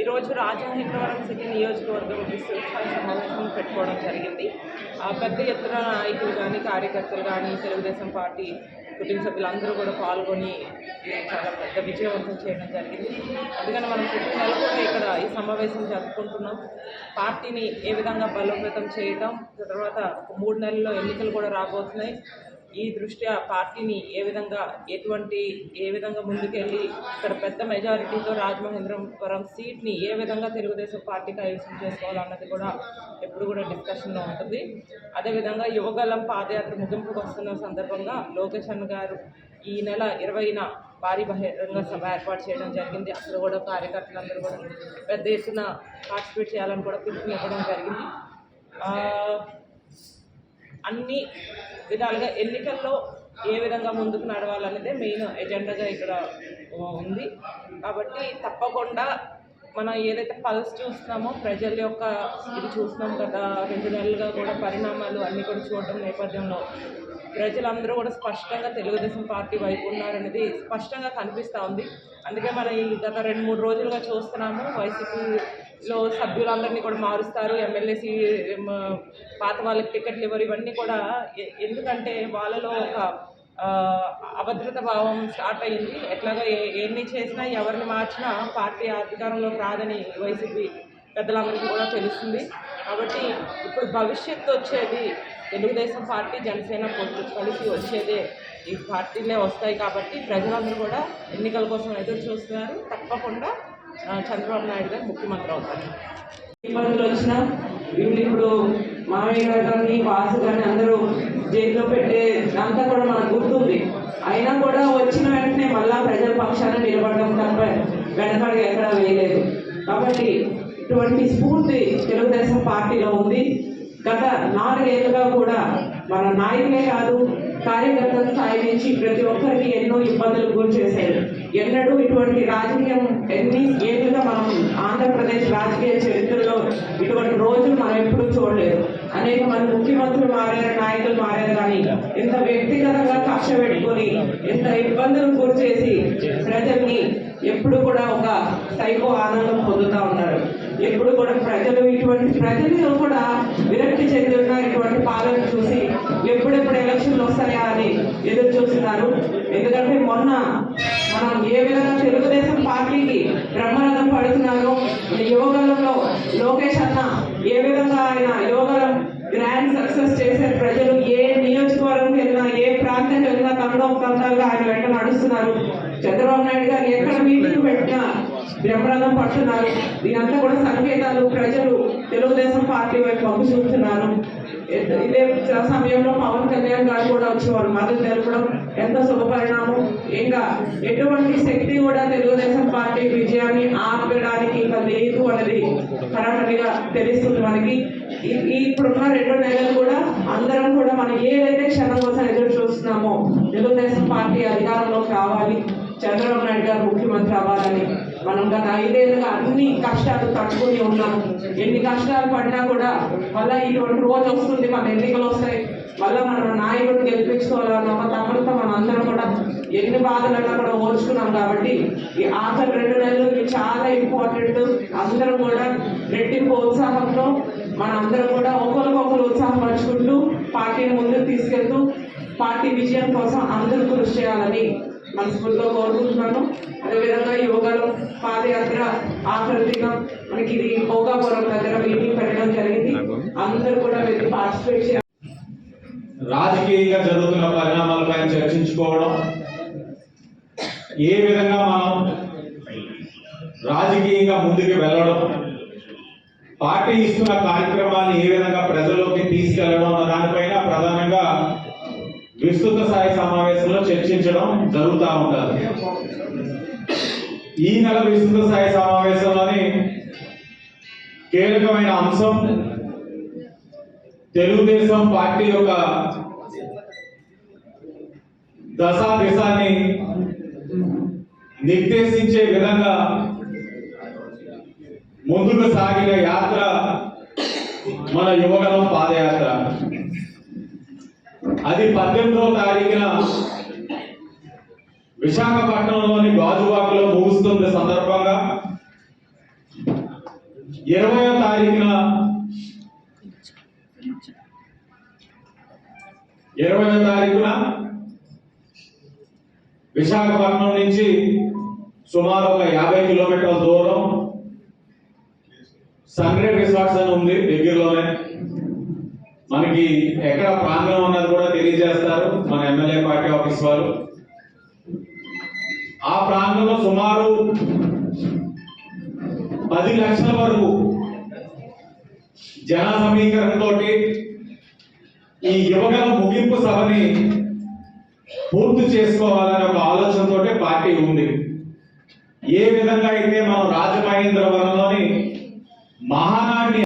ఈరోజు రాజమహేంద్రవరం సిటీ నియోజకవర్గం విస్తృత సమావేశం పెట్టుకోవడం జరిగింది. ఆ పెద్ద ఎత్తున నాయకులు కానీ కార్యకర్తలు కానీ తెలుగుదేశం పార్టీ కుటుంబ సభ్యులందరూ కూడా పాల్గొని చాలా పెద్ద విజయవంతం చేయడం జరిగింది. అందుకని మనం ప్రతి నెల కూడా ఇక్కడ ఈ సమావేశం జరుపుకుంటున్నాం. పార్టీని ఏ విధంగా బలోపేతం చేయటం తర్వాత మూడు నెలల్లో ఎన్నికలు కూడా రాబోతున్నాయి. ఈ దృష్ట్యా పార్టీని ఏ విధంగా ఎటువంటి ఏ విధంగా ముందుకెళ్ళి ఇక్కడ పెద్ద మెజారిటీతో రాజమహేంద్రవరం సీట్ని ఏ విధంగా తెలుగుదేశం పార్టీ కైవసం చేసుకోవాలన్నది కూడా ఎప్పుడు కూడా డిస్కషన్లో ఉంటుంది. అదేవిధంగా యువగలం పాదయాత్ర ముగింపుకు వస్తున్న సందర్భంగా లోకేష్ అన్న గారు ఈ నెల ఇరవైన భారీ బహిరంగ సభ ఏర్పాటు చేయడం జరిగింది. అక్కడ కూడా కార్యకర్తలందరూ కూడా పెద్ద ఎత్తున పార్టిసిపేట్ చేయాలని కూడా పిలుపునివ్వడం జరిగింది. అన్ని విధాలుగా ఎన్నికల్లో ఏ విధంగా ముందుకు నడవాలనేదే మెయిన్ ఎజెండాగా ఇక్కడ ఉంది. కాబట్టి తప్పకుండా మనం ఏదైతే పల్స్ చూస్తున్నామో ప్రజల యొక్క ఇది చూస్తున్నాం కదా రెండు నెలలుగా కూడా పరిణామాలు అన్నీ కూడా చూడడం నేపథ్యంలో ప్రజలందరూ కూడా స్పష్టంగా తెలుగుదేశం పార్టీ వైపు ఉన్నారనేది స్పష్టంగా కనిపిస్తూ ఉంది. అందుకే మనం ఈ గత రెండు మూడు రోజులుగా చూస్తున్నాము వైసీపీ లో సభ్యులందరినీ కూడా మారుస్తారు ఎమ్మెల్యేసి పాత వాళ్ళకి టికెట్లు ఇవ్వరు. ఇవన్నీ కూడా ఎందుకంటే వాళ్ళలో ఒక అభద్రత భావం స్టార్ట్ అయ్యింది ఎట్లాగో ఎన్ని చేసినా ఎవరిని మార్చినా పార్టీ అధికారంలోకి రాదని వైసీపీ పెద్దలందరికీ కూడా తెలుస్తుంది. కాబట్టి ఇప్పుడు భవిష్యత్తు వచ్చేది తెలుగుదేశం పార్టీ జనసేన పొత్తు కలిసి వచ్చేదే. ఈ పార్టీలే వస్తాయి కాబట్టి ప్రజలందరూ కూడా ఎన్నికల కోసం ఎదురు చూస్తున్నారు. తప్పకుండా చంద్రబాబు నాయుడు గారు ముఖ్యమంత్రి అవుతారు. ఇబ్బందులు వచ్చినా వీళ్ళు ఇప్పుడు మామయ్య గారు కానీ వాసు కానీ అందరూ జైల్లో పెట్టే అంతా కూడా మనకు గుర్తుంది. అయినా కూడా వచ్చిన వెంటనే మళ్ళా ప్రజల పక్షాన నిలబడడం తప్ప వెనకడుగు ఎక్కడా వేయలేదు. కాబట్టి ఇటువంటి స్ఫూర్తి తెలుగుదేశం పార్టీలో ఉంది. గత నాలుగేళ్ళుగా కూడా మన నాయకులే కాదు కార్యకర్తల స్థాయి నుంచి ప్రతి ఒక్కరికి ఎన్నో ఇబ్బందులు గురి చేశారు. ఎన్నడూ ఇటువంటి రాజకీయం ఎన్ని ఏళ్ళుగా మనం ఆంధ్రప్రదేశ్ రాజకీయ చరిత్రలో ఇటువంటి రోజులు మనం ఎప్పుడూ చూడలేదు. అనేక మంది ముఖ్యమంత్రులు మారారు నాయకులు మారారు కానీ ఇంత వ్యక్తిగతంగా కక్ష పెట్టుకొని ఇంత ఇబ్బందులు గురిచేసి ప్రజల్ని ఎప్పుడు కూడా ఒక సైకో ఆనందం పొందుతూ ఉన్నారు. ఎప్పుడు కూడా ప్రజలు ఇటువంటి ప్రజలు కూడా విరక్తి చెందిన ఇటువంటి పాలన చూసి ఎప్పుడెప్పుడు ఎలక్షన్లు వస్తాయా అని ఎదురు చూస్తున్నారు. ఎందుకంటే మొన్న మనం ఏ విధంగా తెలుగుదేశం పార్టీకి బ్రహ్మరథం పడుతున్నారో యువగలంలో లోకేష్ అన్న ఏ విధంగా ఆయన యువగలం గ్రాండ్ సక్సెస్ చేసే ప్రజలు ఏ నియోజకవర్గం వెళ్ళినా ఏ ప్రాంతం వెళ్ళినా తండం ప్రాంతాలుగా ఆయన వెంట నడుస్తున్నారు. చంద్రబాబు నాయుడు గారు ఎక్కడ మీటింగ్ పెట్టినా బ్రహ్మరథం పడుతున్నారు. దీనంతా కూడా సంకేతాలు ప్రజలు తెలుగుదేశం పార్టీ వైపు మొగ్గు చూపుతున్నారు. ఇదే సమయంలో పవన్ కళ్యాణ్ గారు కూడా వచ్చేవారు. మద్దతు తెలపడం ఎంత శుభపరిణామం. ఇంకా ఎటువంటి శక్తి కూడా తెలుగుదేశం పార్టీ విజయాన్ని ఆపడానికి ఇంకా లేదు అనేది కరాఖండిగా తెలుస్తుంది మనకి. ఇప్పుడున్న రెండు నెలలు కూడా అందరం కూడా మనం ఏదైతే క్షణం కోసం ఎదురు చూస్తున్నామో తెలుగుదేశం పార్టీ అధికారంలోకి రావాలి. చంద్రబాబు నాయుడు గారు ముఖ్యమంత్రి అవ్వాలని మనం గత ఐదేళ్ళుగా అన్ని కష్టాలు తట్టుకుని ఉన్నాము. ఎన్ని కష్టాలు పడినా కూడా మళ్ళీ ఇటువంటి రోజు వస్తుంది మన ఎన్నికలు వస్తాయి. మళ్ళీ మన నాయకుడిని గెలిపించుకోవాలన్న ఒక తపనతో మనం అందరం కూడా ఎన్ని బాధలన్నా కూడా ఓర్చుకున్నాం కాబట్టి ఈ ఆఖరి రెండు నెలలు చాలా ఇంపార్టెంట్ అందరం కూడా రెట్టింపు ఉత్సాహంతో మన అందరం కూడా ఒకరికొకరు ఉత్సాహపంచుకుంటూ పార్టీని ముందుకు తీసుకెళ్తూ పార్టీ విజయం కోసం అందరూ కృషి చేయాలని మనస్ఫూర్తిగా కోరుకుంటున్నాను. అదేవిధంగా యోగాలో పాదయాత్ర ఆఖరి దినం మనకి ఇది భోగాపురం దగ్గర మీటింగ్ పెట్టడం జరిగింది. అందరూ కూడా వెళ్ళి పార్టిసిపేట్ చేయాలి. రాజకీయంగా జరుగుతున్న పరిణామాలపై చర్చించుకోవడం ఏ విధంగా మనం రాజకీయంగా ముందుకు వెళ్ళడం పార్టీ ఇస్తున్న కార్యక్రమాన్ని ఏ విధంగా ప్రజల్లోకి తీసుకెళ్ళడం అన్న దానిపైన ప్రధానంగా విస్తృత స్థాయి సమావేశంలో చర్చించడం జరుగుతూ ఉంటుంది ఈ నెల విస్తృత స్థాయి సమావేశంలోని కీలకమైన అంశం తెలుగుదేశం పార్టీ యొక్క దశా దిశాన్ని నిర్దేశించే విధంగా ముందుకు సాగిన యాత్ర మన యువగలం పాదయాత్ర. అది పద్దెనిమిదవ తారీఖున విశాఖపట్నంలోని గాజువాకలో ముగుస్తున్న సందర్భంగా. ఇరవయో తారీఖున ఇరవయో తారీఖున విశాఖపట్నం నుంచి సుమారు ఒక యాభై కిలోమీటర్ల దూరం సన్రెడ్ రిసార్ట్స్ అని ఉంది దగ్గరలోనే. మనకి ఎక్కడ ప్రాంగణం ఉన్నది కూడా తెలియజేస్తారు మన ఎమ్మెల్యే పార్టీ ఆఫీస్ వారు. ఆ ప్రాంతంలో సుమారు పది లక్షల వరకు జన సమీకరణతోటి ఈ యువగల ముగింపు సభని పూర్తి చేసుకోవాలనే ఒక ఆలోచనతోటే పార్టీ ఉంది. ఏ విధంగా అయితే మనం రాజమహేంద్రవరంలోని మహానాడిని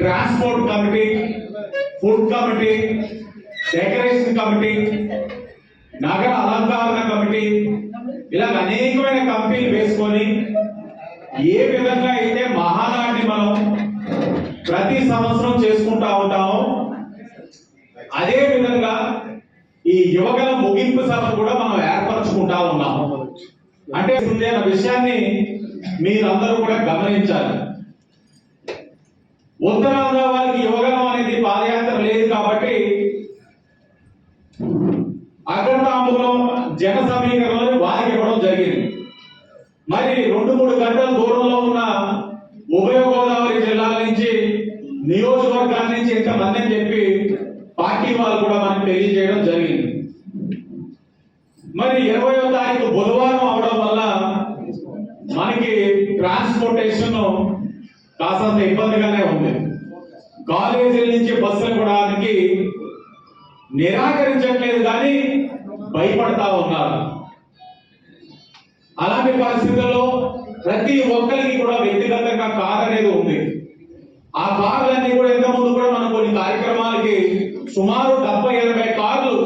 transport committee food committee decoration committee నగర అలంకరణ కమిటీ ఇలా అనేకమైన కమిటీలు వేసుకొని ఏ విధంగా అయితే మహానాడిని మనం ప్రతి సంవత్సరం చేసుకుంటా ఉంటామో అదే విధంగా ఈ యువకుల ముగింపు సభ కూడా మనం ఏర్పరచుకుంటా ఉన్నాం. అంటే విషయాన్ని మీరందరూ కూడా గమనించాలి. ఉత్తరాంధ్ర వారికి యువగలం అనేది పాదయాత్ర లేదు కాబట్టి అగ్రతాంబులం జన సమీకరణలో వారికి ఇవ్వడం జరిగింది. మరి రెండు మూడు గంటల దూరంలో ఉన్న ఉభయ గోదావరి జిల్లాల నుంచి నియోజకవర్గాల నుంచి ఇంతమంది అని చెప్పి పార్టీ వాళ్ళు కూడా మనకు తెలియజేయడం జరిగింది. మరి ఇరవయో తారీఖు బుధవారం అవడం వల్ల మనకి ట్రాన్స్పోర్టేషన్ కాసంత ఇబ్బందిగానే ఉంది. కాలేజీల నుంచి బస్సులు కూడా నిరాకరించట్లేదు కానీ భయపడతా ఉన్నారు. అలాంటి పరిస్థితుల్లో ప్రతి ఒక్కరికి కూడా వ్యక్తిగతంగా కార్ అనేది ఉంది. ఆ కార్లన్నీ కూడా ఇంత ముందు కూడా మనం కొన్ని కార్యక్రమాలకి సుమారు డెబ్బై ఎనభై కార్లు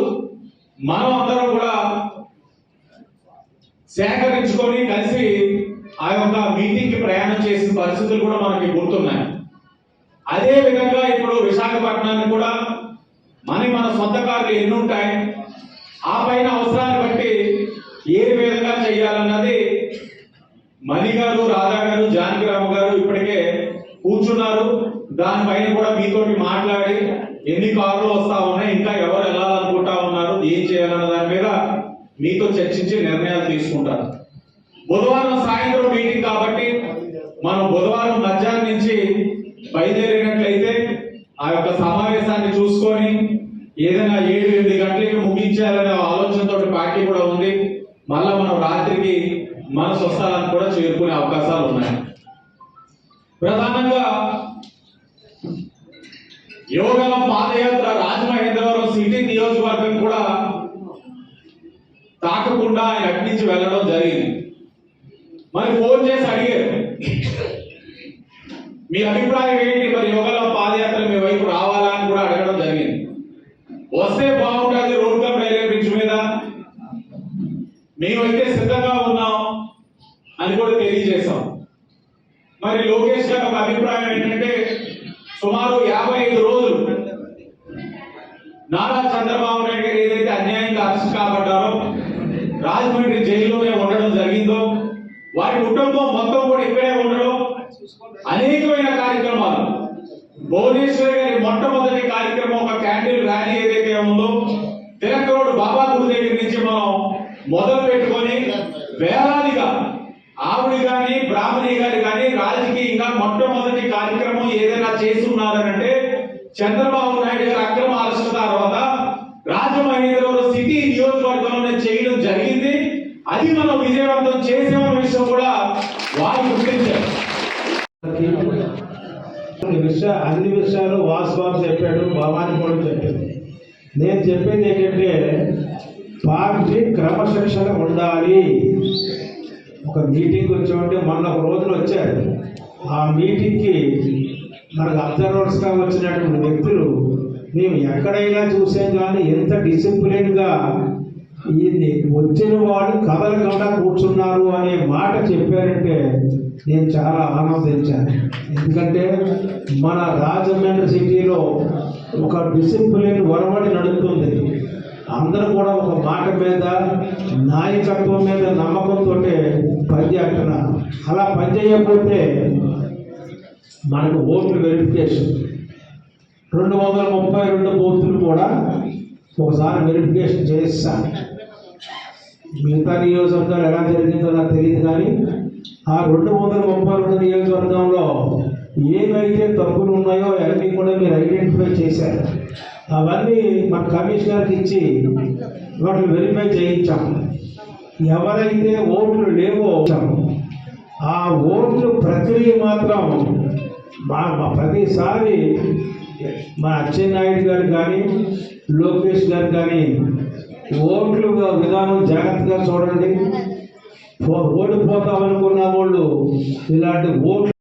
మనం అందరం కూడా సేకరించుకొని కలిసి ఆ యొక్క మీటింగ్కి ప్రయాణం చేసిన పరిస్థితులు కూడా మనకి గుర్తున్నాయి. అదే విధంగా ఇప్పుడు విశాఖపట్నాన్ని కూడా మన మన సొంత కార్లు ఎన్ని ఉంటాయి ఆ పైన అవసరాన్ని బట్టి ఏ విధంగా చేయాలన్నది మణి గారు రాధా గారు జానకిరామ గారు ఇప్పటికే కూర్చున్నారు. దానిపైన కూడా మీతోటి మాట్లాడి ఎన్ని కార్లు వస్తా ఉన్నాయి ఇంకా ఎవరు వెళ్ళాలనుకుంటా ఉన్నారు ఏం చేయాలన్న దాని మీద మీతో చర్చించి నిర్ణయాలు తీసుకుంటారు బుధవారం సాయంత్రం మీటింగ్ కాబట్టి మనం బుధవారం మధ్యాహ్నం నుంచి బయలుదేరినట్లయితే ఆ యొక్క సమావేశాన్ని చూసుకొని ఏదైనా ఏడు ఎనిమిది గంటలకి ముగించాలనే ఆలోచనతో పార్టీ కూడా ఉంది. మళ్ళా మనం రాత్రికి మన స్వస్థలానికి కూడా చేరుకునే అవకాశాలు ఉన్నాయి. ప్రధానంగా యోగం పాదయాత్ర రాజమహేంద్రవరం సిటీ నియోజకవర్గం కూడా తాకకుండా ఆయన వెళ్ళడం జరిగింది. మరి ఫోన్ చేసి అడిగారు. మీ అభిప్రాయం ఏంటి? మరి యోగలో పాదయాత్ర మీ వైపు రావాలా అని కూడా అడగడం జరిగింది. వస్తే బాగుంటుంది రోడ్ కమ్ రైల్వే బ్రిడ్జ్ మీద. మేమైతే సిద్ధంగా ఉన్నాం అని కూడా తెలియజేశాం. మరి లోకేష్ గారి ఒక అభిప్రాయం ఏంటంటే సుమారు యాభై ఐదు రోజులు నారా చంద్రబాబు నాయుడు గారు ఏదైతే అన్యాయంగా అరెస్ట్ కాబడ్డారో రాజమండ్రి వారి కుటుంబం మొత్తం కూడా ఇక్కడే ఉండడం అనేకమైన కార్యక్రమాలు. భువనేశ్వర్ గారి మొట్టమొదటి కార్యక్రమం ఒక క్యాండిల్ ర్యాలీ ఏదైతే ఉందో తిలక్ రోడ్ బాబా గుడి దగ్గర నుంచి మనం మొదలు పెట్టుకొని వేలాదిగా ఆవిడ గాని బ్రాహ్మణి గారి కానీ రాజకీయంగా మొట్టమొదటి కార్యక్రమం ఏదైనా చేస్తున్నారనంటే చంద్రబాబు నాయుడు గారి అక్రమ అరెస్ట్ తర్వాత రాజమహేంద్రవరం సిటీ నియోజకవర్గంలోనే చేయడం అది మనం విజయవంతం చేసామన్న విషయం కూడా వారు గుర్తించారు. కొన్ని విషయ అన్ని విషయాలు వాస్తవాలు చెప్పాడు భవాని కూడా చెప్పింది నేను చెప్పింది ఏంటంటే పార్టీ క్రమశిక్షణ ఉండాలి. ఒక మీటింగ్ వచ్చామంటే మొన్న ఒక రోజున వచ్చారు ఆ మీటింగ్కి మనకు అబ్జర్వర్స్గా వచ్చినటువంటి వ్యక్తులు మేము ఎక్కడైనా చూసాం కానీ ఎంత డిసిప్లిన్గా ఇది వచ్చిన వాళ్ళు కదలకుండా కూర్చున్నారు అనే మాట చెప్పారంటే నేను చాలా ఆనందించాను. ఎందుకంటే మన రాజమండ్రి సిటీలో ఒక డిసిప్లిన్ వరవడి నడుస్తుంది అందరూ కూడా ఒక మాట మీద నాయకత్వం మీద నమ్మకంతో పనిచేస్తున్నారు అలా పనిచేయకపోతే మనకు ఓట్లు వెరిఫికేషన్ రెండు వందల ముప్పై రెండు బూతులు కూడా ఒకసారి వెరిఫికేషన్ చేస్తాను మిగతా నియోజకవర్గాలు ఎలా జరిగిందో నాకు తెలియదు కానీ ఆ రెండు వందల ముప్పై రెండు నియోజకవర్గంలో ఏవైతే తప్పులు ఉన్నాయో అవన్నీ కూడా మీరు ఐడెంటిఫై చేశారు. అవన్నీ మన కమిషనర్కి ఇచ్చి వాటిని వెరిఫై చేయించాం. ఎవరైతే ఓట్లు లేవో ఆ ఓట్లు ప్రక్రియ మాత్రం మా మా ప్రతిసారి మా అచ్చెన్నాయుడు గారు కానీ లోకేష్ గారు కానీ ఓట్లు విధానం జాగ్రత్తగా చూడండి. ఓడిపోతామనుకున్న వాళ్ళు ఇలాంటి ఓట్లు